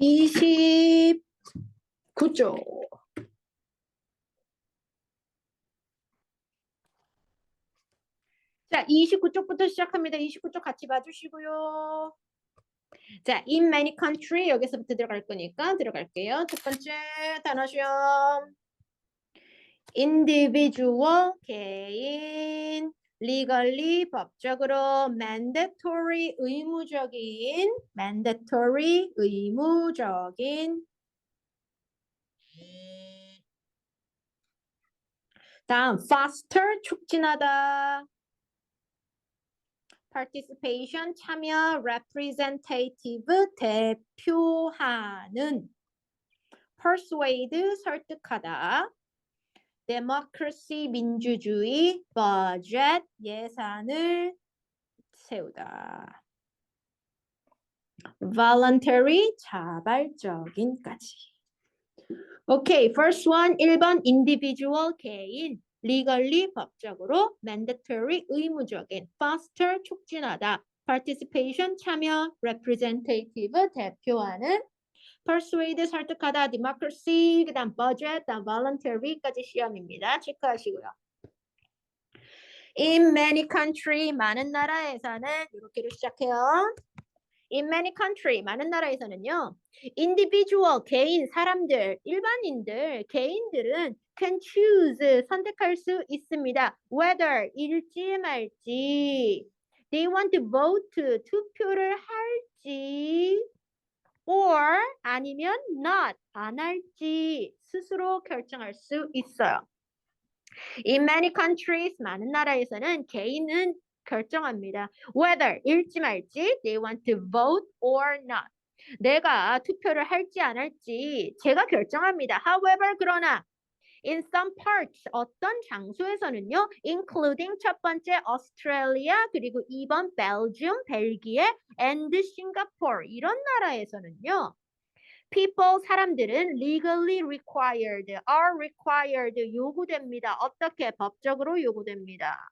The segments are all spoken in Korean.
29조. 자, 29쪽부터 시작합니다. 29쪽 같이 봐주시고요. 자, in many country 여기서부터 들어갈 거니까 들어갈게요. 첫 번째 단어 시험. individual 개인 legally 법적으로 mandatory 의무적인 mandatory 의무적인 다음 foster 촉진하다 participation 참여 representative 대표하는 persuade 설득하다 democracy 민주주의 budget 예산을 세우다 voluntary 자발적인까지 오케이 first one 1번 individual 개인 legally 법적으로 mandatory 의무적인 foster 촉진하다 participation 참여 representative 대표하는 persuade 설득하다 democracy 그다음 budget 그다음 voluntary까지 시험입니다 체크하시고요 in many country 많은 나라에서는 이렇게로 시작해요 in many country 많은 나라에서는요 individual 개인 사람들 일반인들 개인들은 can choose 선택할 수 있습니다. whether 일지 말지 they want to vote 투표를 할지 or 아니면 not 안 할지 스스로 결정할 수 있어요. In many countries 많은 나라에서는 개인은 결정합니다. whether 일지 말지 they want to vote or not 내가 투표를 할지 안 할지 제가 결정합니다. However, 그러나 in some parts 어떤 장소에서는요, including 첫 번째 Australia 그리고 2번 Belgium, 벨기에 and Singapore 이런 나라에서는요. People 사람들은 legally required are required 요구됩니다. 어떻게 법적으로 요구됩니다.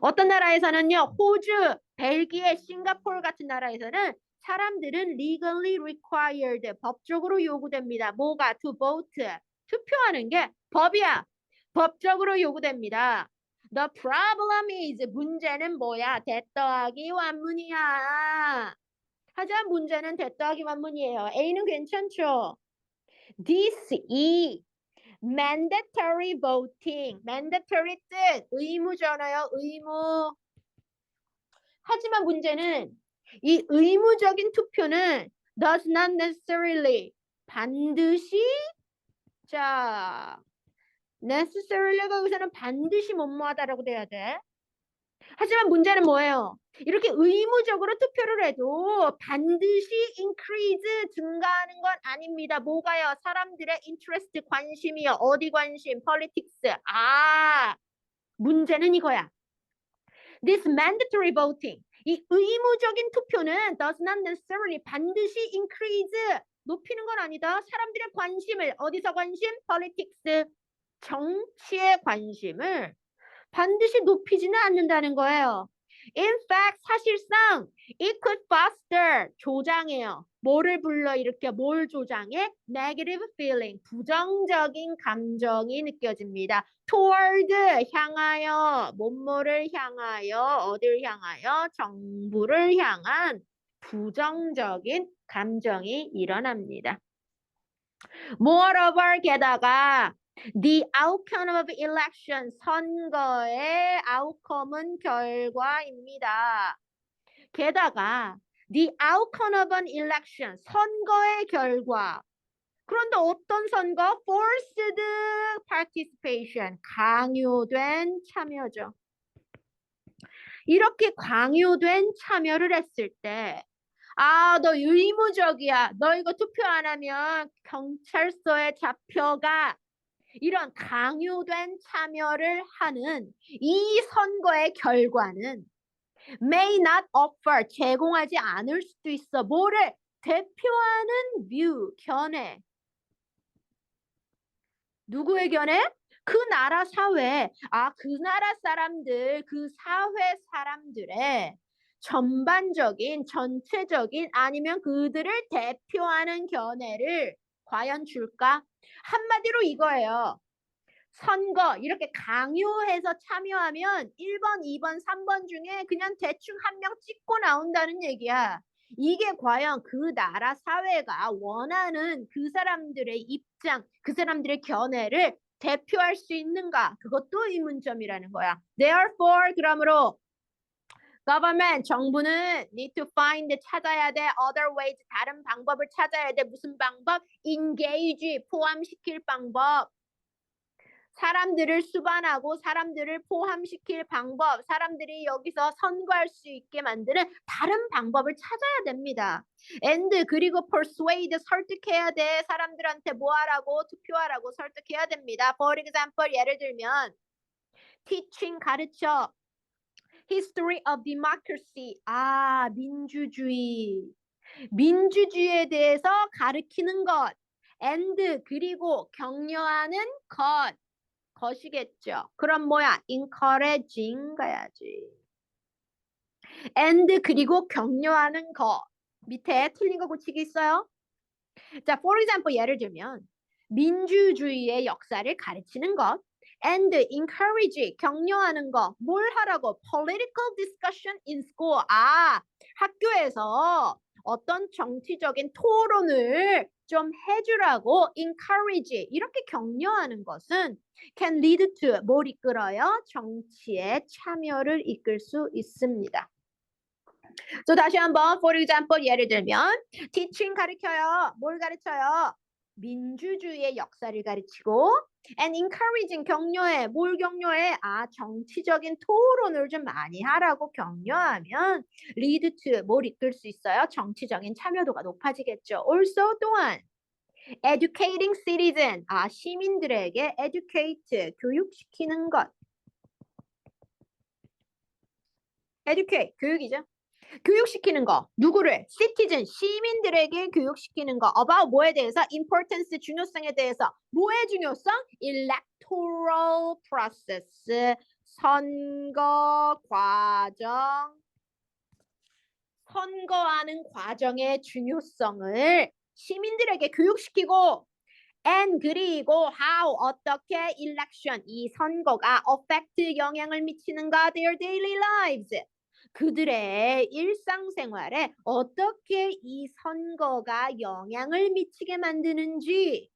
어떤 나라에서는요, 호주, 벨기에, 싱가포르 같은 나라에서는 사람들은 legally required 법적으로 요구됩니다. 뭐가 to vote 투표하는 게 법이야. 법적으로 요구됩니다. The problem is 문제는 뭐야? 대 더하기 완문이야. 하지만 문제는 대더하기 완문이에요. A는 괜찮죠? This 이 mandatory voting mandatory 뜻 의무잖아요. 의무. 하지만 문제는 이 의무적인 투표는 does not necessarily 반드시 자 necessarly가 여기서는 반드시 뭐뭐하다라고 돼야 돼. 하지만 문제는 뭐예요? 이렇게 의무적으로 투표를 해도 반드시 increase 증가하는 건 아닙니다. 뭐가요? 사람들의 interest 관심이요. 어디 관심? politics. 아 문제는 이거야. This mandatory voting 이 의무적인 투표는 does not necessarily 반드시 increase 높이는 건 아니다. 사람들의 관심을 어디서 관심? politics 정치의 관심을 반드시 높이지는 않는다는 거예요. In fact, 사실상 it could foster 조장해요. 뭐를 불러 이렇게 뭘 조장해? Negative feeling, 부정적인 감정이 느껴집니다. Toward 향하여, 뭐뭐를 향하여, 어딜 향하여, 정부를 향한 부정적인 감정이 일어납니다. Moreover, 게다가 The outcome of election, 선거의 outcome은 결과입니다. 게다가 the outcome of an election, 선거의 결과. 그런데 어떤 선거? Forced participation, 강요된 참여죠. 이렇게 강요된 참여를 했을 때 아, 너 의무적이야. 너 이거 투표 안 하면 경찰서에 잡혀가. 이런 강요된 참여를 하는 이 선거의 결과는 may not offer 제공하지 않을 수도 있어. 뭐를 대표하는 view 견해. 누구의 견해? 그 나라 사회, 아, 그 나라 사람들, 그 사회 사람들의 전반적인, 전체적인 아니면 그들을 대표하는 견해를 과연 줄까? 한마디로 이거예요. 선거 이렇게 강요해서 참여하면 1번, 2번, 3번 중에 그냥 대충 한 명 찍고 나온다는 얘기야. 이게 과연 그 나라 사회가 원하는 그 사람들의 입장, 그 사람들의 견해를 대표할 수 있는가? 그것도 의문점이라는 거야. Therefore, 그러므로 government 정부는 need to find 찾아야 돼 other ways 다른 방법을 찾아야 돼 무슨 방법? engage 포함시킬 방법. 사람들을 수반하고 사람들을 포함시킬 방법, 사람들이 여기서 선거할 수 있게 만드는 다른 방법을 찾아야 됩니다. and 그리고 persuade 설득해야 돼. 사람들한테 뭐 하라고 투표하라고 설득해야 됩니다. For example 예를 들면 teaching 가르쳐 history of democracy 아 민주주의 민주주의에 대해서 가르치는 것 and 그리고 격려하는 것 것이겠죠. 그럼 뭐야? encouraging 가야지. and 그리고 격려하는 거. 밑에 틀린 거 고치기 있어요? 자, for example 예를 들면 민주주의의 역사를 가르치는 것 and encourage 격려하는 거. 뭘 하라고? political discussion in school. 아, 학교에서 어떤 정치적인 토론을 좀 해주라고 encourage 이렇게 격려하는 것은 can lead to 뭘 이끌어요? 정치에 참여를 이끌 수 있습니다. 또 다시 한번 for example 예를 들면 teaching 가르쳐요. 뭘 가르쳐요? 민주주의의 역사를 가르치고 and encouraging 격려해. 뭘 격려해? 아, 정치적인 토론을 좀 많이 하라고 격려하면 lead to 뭘 이끌 수 있어요? 정치적인 참여도가 높아지겠죠. also 또한 educating citizen. 아, 시민들에게 educate 교육시키는 것. educate 교육이죠. 교육시키는 거. 누구를? citizen 시민들에게 교육시키는 거. about 뭐에 대해서? importance 중요성에 대해서. 뭐의 중요성? electoral process. 선거 과정. 선거하는 과정의 중요성을 시민들에게 교육시키고 and 그리고 how 어떻게 election 이 선거가 affect 영향을 미치는가? their daily lives 그들의 일상생활에 어떻게 이 선거가 영향을 미치게 만드는지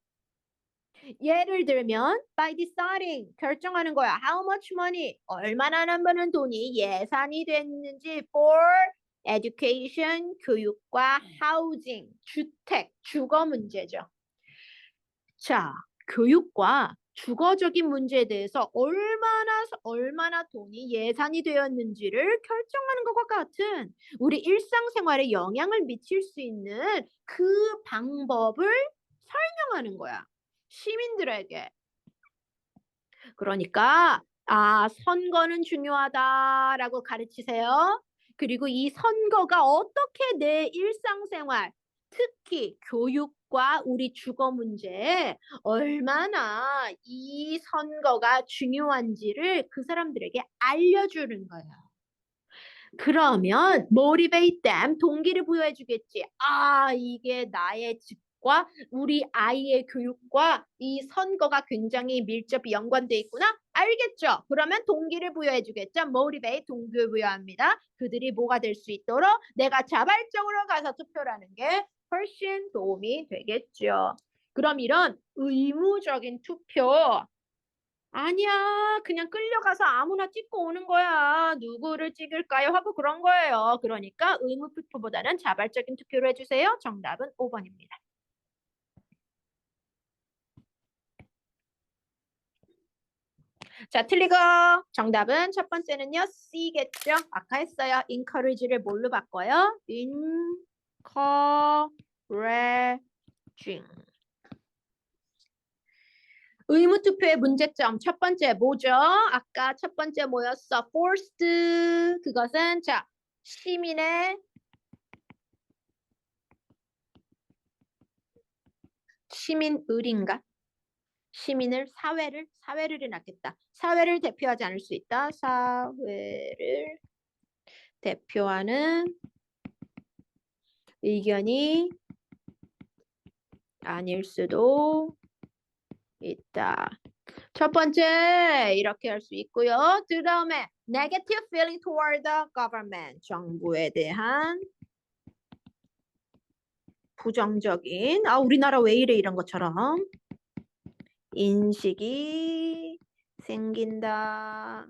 예를 들면 by deciding 결정하는 거야. How much money 얼마나 남는 돈이 예산이 됐는지 for education 교육과 housing 주택 주거 문제죠. 자, 교육과 주거적인 문제에 대해서 얼마나 얼마나 돈이 예산이 되었는지를 결정하는 것과 같은 우리 일상생활에 영향을 미칠 수 있는 그 방법을 설명하는 거야. 시민들에게. 그러니까 아, 선거는 중요하다라고 가르치세요. 그리고 이 선거가 어떻게 내 일상생활, 특히 교육 과 우리 주거 문제에 얼마나 이 선거가 중요한지를 그 사람들에게 알려주는 거예요. 그러면 them 동기를 부여해 주겠지. 아, 이게 나의 집과 우리 아이의 교육과 이 선거가 굉장히 밀접히 연관돼 있구나. 알겠죠? 그러면 동기를 부여해 주겠죠. motivate 동기 부여합니다. 그들이 뭐가 될 수 있도록 내가 자발적으로 가서 투표라는 게 훨씬 도움이 되겠죠. 그럼 이런 의무적인 투표 아니야 그냥 끌려가서 아무나 찍고 오는 거야. 누구를 찍을까요? 하고 그런 거예요. 그러니까 의무 투표보다는 자발적인 투표를 해주세요. 정답은 5번입니다. 자 틀리고. 정답은 첫 번째는요 C겠죠? 아까 했어요. Encourage를 뭘로 바꿔요 encouraging 의무 투표의 문제점 첫 번째 뭐죠? 아까 첫 번째 뭐였어? forced 그것은 자 시민의 시민 의인가? 시민을 사회를 사회를 낳겠다. 사회를 대표하지 않을 수 있다. 사회를 대표하는 의견이 아닐 수도 있다. 첫 번째 이렇게 할 수 있고요. 그 다음에 negative feeling toward the government 정부에 대한 부정적인 아 우리나라 왜 이래 이런 것처럼 인식이 생긴다.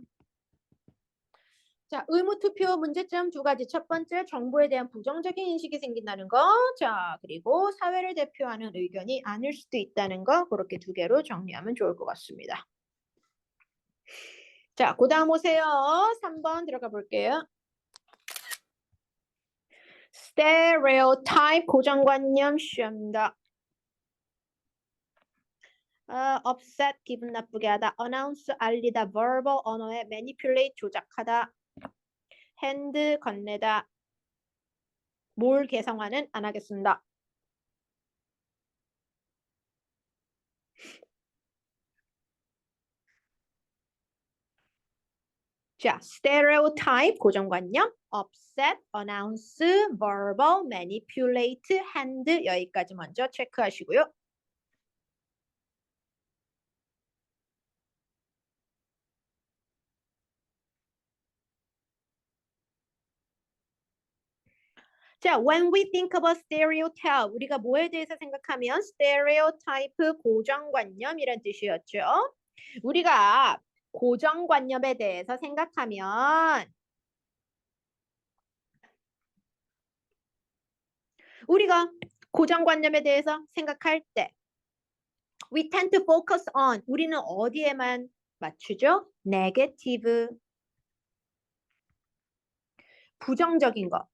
자, 의무 투표 문제점 두 가지. 첫 번째, 정부에 대한 부정적인 인식이 생긴다는 거. 자, 그리고 사회를 대표하는 의견이 아닐 수도 있다는 거. 그렇게 두 개로 정리하면 좋을 것 같습니다. 자, 그 다음 오세요. 3번 들어가 볼게요. stereotype 고정관념 시험입니다. 어, upset 기분 나쁘게 하다, announce 알리다, verbal 언어에 manipulate 조작하다, hand 건네다, 뭘 개성화는 안 하겠습니다. 자, stereotype 고정관념, upset, announce, verbal, manipulate, hand 여기까지 먼저 체크하시고요. 자, when we think about stereotype, 우리가 뭐에 대해서 생각하면 stereotype 고정관념이란 뜻이었죠. 우리가 고정관념에 대해서 생각하면 우리가 고정관념에 대해서 생각할 때 we tend to focus on 우리는 어디에만 맞추죠? negative 부정적인 것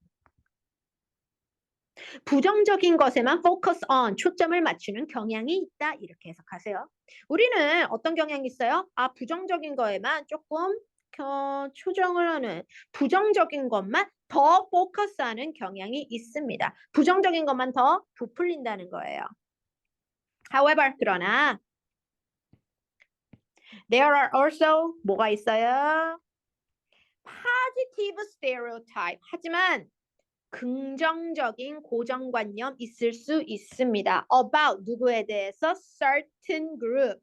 부정적인 것에만 focus on 초점을 맞추는 경향이 있다 이렇게 해석하세요. 우리는 어떤 경향이 있어요? 아 부정적인 거에만 조금 겨, 초정을 하는 부정적인 것만 더 포커스하는 경향이 있습니다. 부정적인 것만 더 부풀린다는 거예요. However, 그러나 there are also 뭐가 있어요? positive stereotype. 하지만 긍정적인 고정관념 있을 수 있습니다. about 누구에 대해서 certain group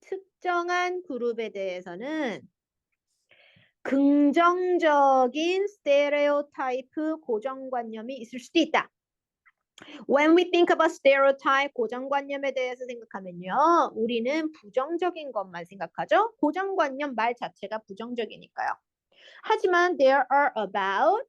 특정한 그룹에 대해서는 긍정적인 stereotype 고정관념이 있을 수도 있다. When we think about stereotype 고정관념에 대해서 생각하면요. 우리는 부정적인 것만 생각하죠. 고정관념 말 자체가 부정적이니까요. 하지만 there are about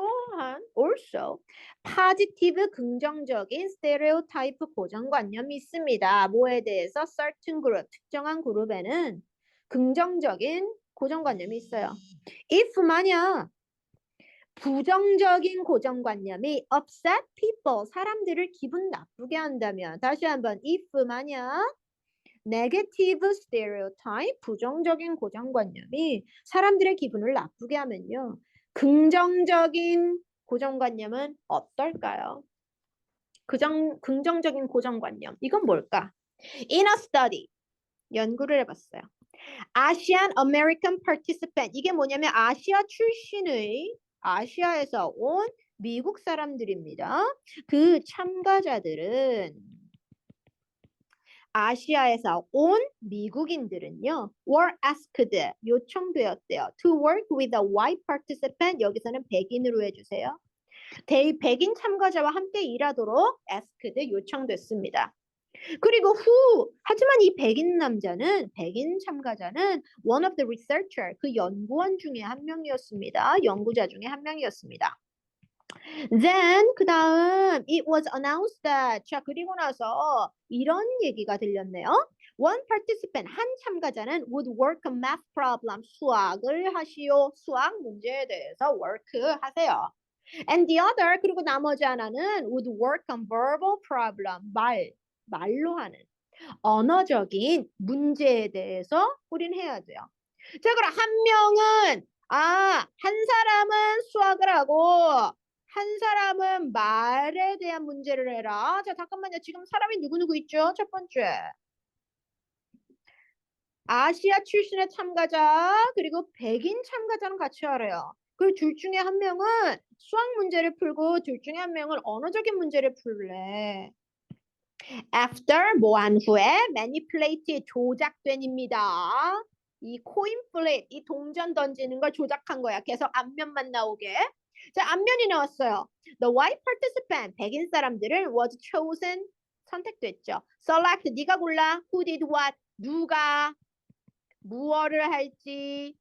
또한 also positive 긍정적인 stereotype 고정관념이 있습니다. 뭐에 대해서 certain group 특정한 그룹에는 긍정적인 고정관념이 있어요. if 만약 부정적인 고정관념이 upset people 사람들을 기분 나쁘게 한다면 다시 한번 if 만약 negative stereotype 부정적인 고정관념이 사람들의 기분을 나쁘게 하면요. 긍정적인 고정관념은 어떨까요? 그정, 긍정적인 고정관념. 이건 뭘까? In a study. 연구를 해봤어요. 아시안 아메리칸 participant. 이게 뭐냐면 아시아 출신의 아시아에서 온 미국 사람들입니다. 그 참가자들은 아시아에서 온 미국인들은요, were asked, 요청되었대요. to work with a white participant, 여기서는 백인으로 해주세요. 대, 백인 참가자와 함께 일하도록 asked, 요청됐습니다. 그리고 who, 하지만 이 백인 남자는, 백인 참가자는 one of the researcher, 그 연구원 중에 한 명이었습니다. 연구자 중에 한 명이었습니다. Then 그 다음 it was announced that 자 그리고 나서 이런 얘기가 들렸네요. One participant 한 참가자는 would work a math problem 수학을 하시오. 수학 문제에 대해서 work 하세요. And the other 그리고 나머지 하나는 would work on verbal problem 말 말로 하는 언어적인 문제에 대해서 우린 해야 돼요. 자 그럼 한 명은 아 한 사람은 수학을 하고 한 사람은 말에 대한 문제를 해라. 자, 잠깐만요. 지금 사람이 누구누구 있죠? 첫 번째. 아시아 출신의 참가자 그리고 백인 참가자는 같이 알아요. 그리고 둘 중에 한 명은 수학 문제를 풀고 둘 중에 한 명은 언어적인 문제를 풀래. After 뭐한 후에 manipulate 조작된입니다. 이 coin flip 이 동전 던지는 걸 조작한 거야. 계속 앞면만 나오게. 자 앞면이 나왔어요. The white participant 백인 사람들은 was chosen 선택됐죠. Select 네가 골라. Who did what? 누가 무엇을 할지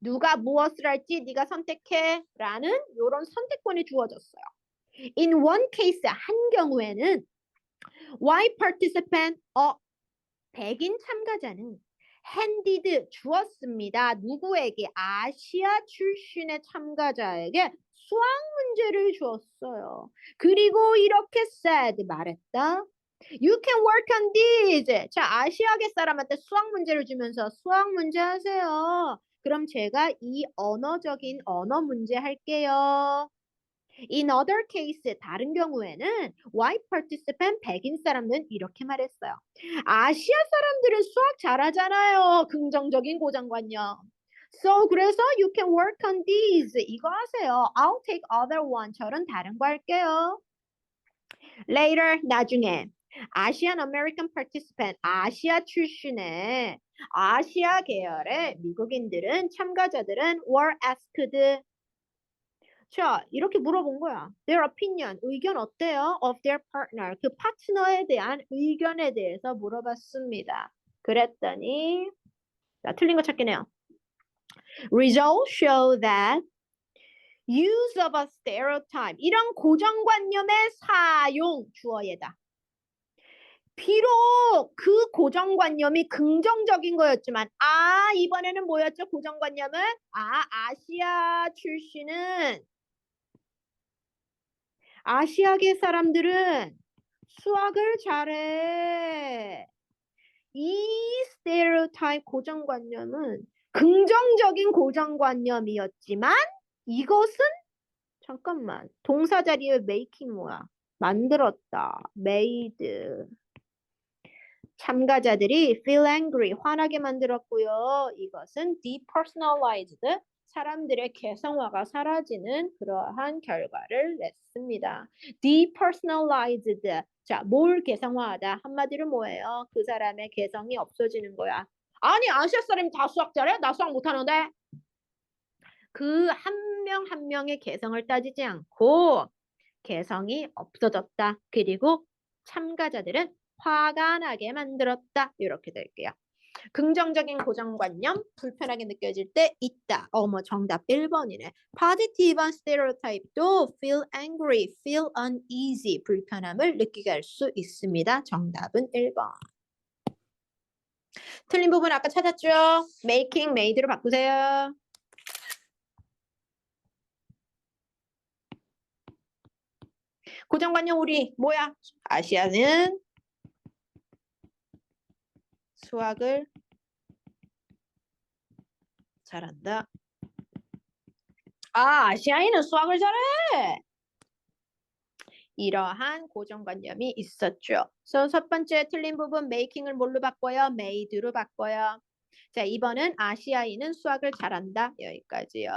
누가 무엇을 할지 네가 선택해 라는 이런 선택권이 주어졌어요. In one case 한 경우에는 white participant 어 백인 참가자는 handed 주었습니다. 누구에게 아시아 출신의 참가자에게 수학 문제를 주었어요. 그리고 이렇게 said 말했다. You can work on these. 자, 아시아계 사람한테 수학 문제를 주면서 수학 문제 하세요. 그럼 제가 이 언어적인 언어 문제 할게요. In other case, 다른 경우에는 white participant, 백인 사람은 이렇게 말했어요. 아시아 사람들은 수학 잘하잖아요. 긍정적인 고정관념. So, 그래서 you can work on these. 이거 하세요. I'll take other one. 저는 다른 거 할게요. Later, 나중에. 아시안 아메리칸 participant, 아시아 출신의 아시아 계열의 미국인들은 참가자들은 were asked 자, 이렇게 물어본 거야. Their opinion, 의견 어때요? Of their partner, 그 파트너에 대한 의견에 대해서 물어봤습니다. 그랬더니 자, 틀린 거 찾기네요. Results show that use of a stereotype 이런 고정관념의 사용 주어예다. 비록 그 고정관념이 긍정적인 거였지만 아 이번에는 뭐였죠? 고정관념은? 아 아시아 출신은. 아시아계 사람들은 수학을 잘해. 이 스테레오타입 고정관념은 긍정적인 고정관념이었지만 이것은 잠깐만 동사 자리에 making 뭐야 만들었다 made 참가자들이 feel angry, 화나게 만들었고요. 이것은 depersonalized, 사람들의 개성화가 사라지는 그러한 결과를 냈습니다. depersonalized, 자, 뭘 개성화하다? 한마디로 뭐예요? 그 사람의 개성이 없어지는 거야. 아니, 아시아 사람이 다 수학 잘해? 나 수학 못하는데? 그 한명한 명의 개성을 따지지 않고 개성이 없어졌다. 그리고 참가자들은 화가 나게 만들었다. 이렇게 될게요. 긍정적인 고정관념, 불편하게 느껴질 때 있다. 어머, 정답 1번이네. Positive stereotype도 feel angry, feel uneasy, 불편함을 느끼게 할 수 있습니다. 정답은 1번. 틀린 부분 아까 찾았죠? making, made로 바꾸세요. 고정관념 우리 뭐야? 아시아는 수학을 잘한다. 아, 아시아인은 수학을 잘해. 이러한 고정관념이 있었죠. 그래서 첫 번째 틀린 부분 making을 뭘로 바꿔요? made로 바꿔요. 자, 2번은 아시아인은 수학을 잘한다. 여기까지요.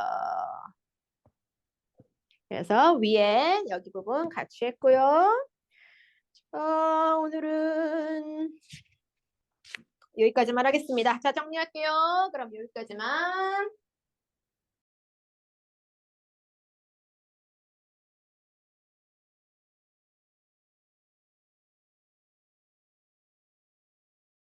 그래서 위에 여기 부분 같이 했고요. 어, 오늘은 여기까지만 하겠습니다. 자, 정리할게요. 그럼 여기까지만.